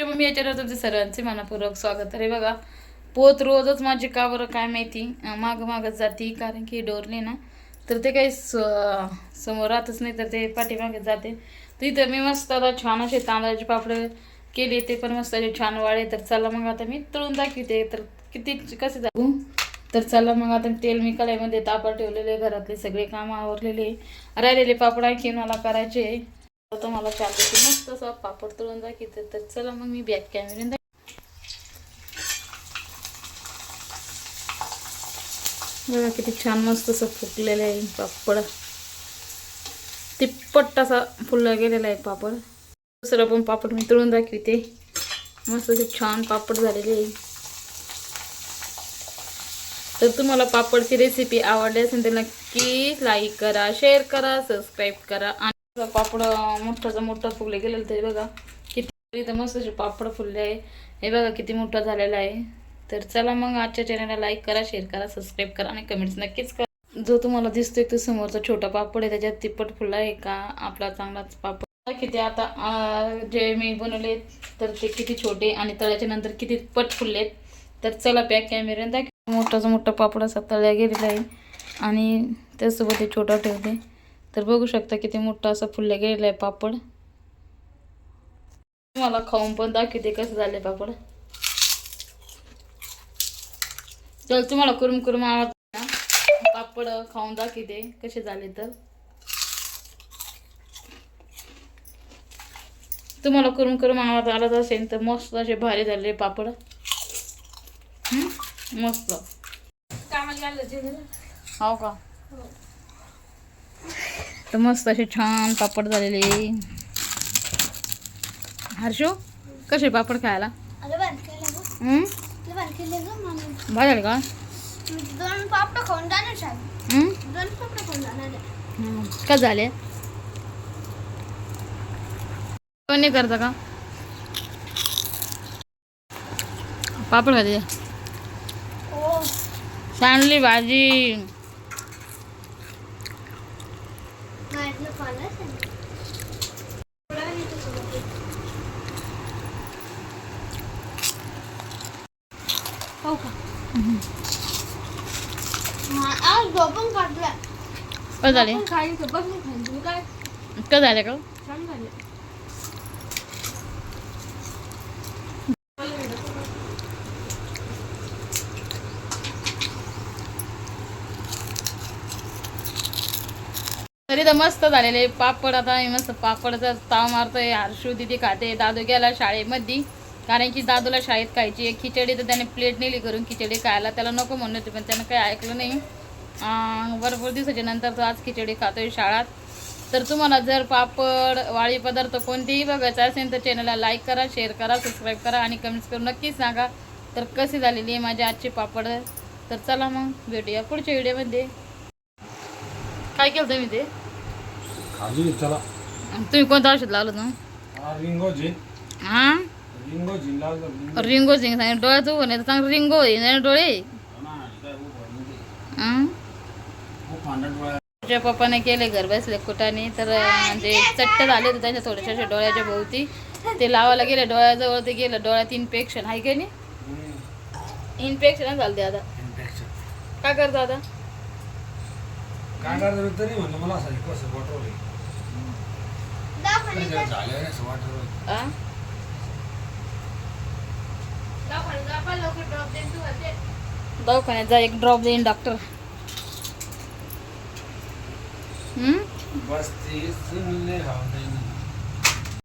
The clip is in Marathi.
मी याच्यावर तुमचे सर्वांचे मनापूर्वक स्वागत. अरे बघा पोत रोजच माझी का बरं काय माहिती? माग मागं मागत जाते कारण की डोरली ना तर ते काही स- समोर राहतच नाही तर ते पाठीमागे जाते. तिथं मी मस्त आता छान असे तांदळाचे पापड केले ते पण मस्त असे छान वाळे. तर चला मग आता मी तळून दाखवते. तर किती कसे दाखवू तर चला मग आता तेल मी कढईमध्ये तापड ठेवलेले घरातले सगळे काम आवरलेले. राहिलेले पापड आणखी मला करायचे. आता मला चालते मस्त असा पापड तळून दाखवते तर चला मग मी बॅक कॅमेऱ्याने बघा किती छान मस्त असं फुकलेलं आहे पापड. तिप्पट असा फुलला गेलेला आहे पापड. दुसरं पण पापड मी तळून दाखवते. मस्त असे छान पापड झालेले आहे. तर तुम्हाला पापडची रेसिपी आवडली असेल तर नक्की लाईक करा शेअर करा सबस्क्राईब करा पापड मोठाचं मोठं फुगले गेलेलं तरी बघा किती इथं मस्त पापड फुलले आहे. हे बघा किती मोठा झालेला आहे. तर चला मग आजच्या चॅनलला लाईक करा शेअर करा सबस्क्राईब करा आणि कमेंट्स नक्कीच करा. जो तुम्हाला दिसतोय तो समोरचा छोटा पापड आहे त्याच्यात तिप्पट फुलला आहे का? आपला चांगलाच पापड. किती आता जे मी बनवले तर ते किती छोटे आणि तळ्याच्या नंतर किती पट फुललेत तर चला पॅक कॅमेऱ्यानं दाखव मोठाचा मोठा पापड असा तळ्या गेलेला आहे. आणि त्यासोबत हे छोटा ठेवते. तर बघू शकता किती मोठा असा फुलल्या गेलेला आहे पापड. मला खाऊन पण दाखवते कसं झाले पापड. तर तुम्हाला करून करून आवडत ना? पापड खाऊन दाखवते कसे झाले तर. तुम्हाला करून करून आवडत आलाच असेल तर मस्त असे भारी झाले पापड? मस्त. हो का? तर मस्त असे छान पापड झालेले. हर्षो कसे पापड खायला? झाले का? दोन पापड खाऊन जाणार. का झाले? नाही करता का? पापड खाते. ओ सांडली भाजी माझ्यातलं पालच आहे थोडा वेळ इथं सोबत. हो का? झोपून काढला का झाले खाली तुम्ही काय? का झाले का छान झाले. तरी तर मस्त झालेले. पापड आता मस्त पापडचा ताव मारतोय. हर्षू दिदी खाते. दादू गेला शाळेमध्ये. कारण की दादूला शाळेत खायची एक खिचडी तर त्याने प्लेट नेली करून खिचडी खायला. त्याला नको म्हणत होते पण त्यानं काही ऐकलं नाही. भरपूर दिवसाच्या नंतर तो आज खिचडी खातोय शाळात. तर तुम्हाला जर पापड वाळी पदार्थ कोणतेही बघायचं असेल तर चॅनलला लाईक करा शेअर करा सबस्क्राईब करा आणि कमेंट्स करून नक्कीच सांगा. तर कशी झालेली आहे माझी आजची पापड? तर चला मग भेटूया पुढच्या व्हिडिओमध्ये काय केलं तुम्ही ते? खाली चला. तुम्ही कोणतं औषध लावलं ना हा रिंगो जी हा? रिंगो जी लावलं रिंगो रिंगो सिंग डोळ्याचं उभं नाही तर चांगलं रिंगो होईल नाही डोळे? हो तुझ्या पप्पाने केले घर बसले कुटाने तर अं, ते चट्ट झाले होते त्याच्या थोड्याशा डोळ्याच्या भोवती. ते लावायला गेले डोळ्याजवळ ते गेलं डोळ्यात इन्फेक्शन आहे का नाही? इन्फेक्शन झालं ते आता. काय करतो आता? काय करायचं तरी म्हणलं मला असं कसं वाटवलं दवाखान्यात झालं नाही असं वाटवलं आ? दवाखान्यात जा, एक ड्रॉप देईन डॉक्टर हम्म? बस ते सुनले नाही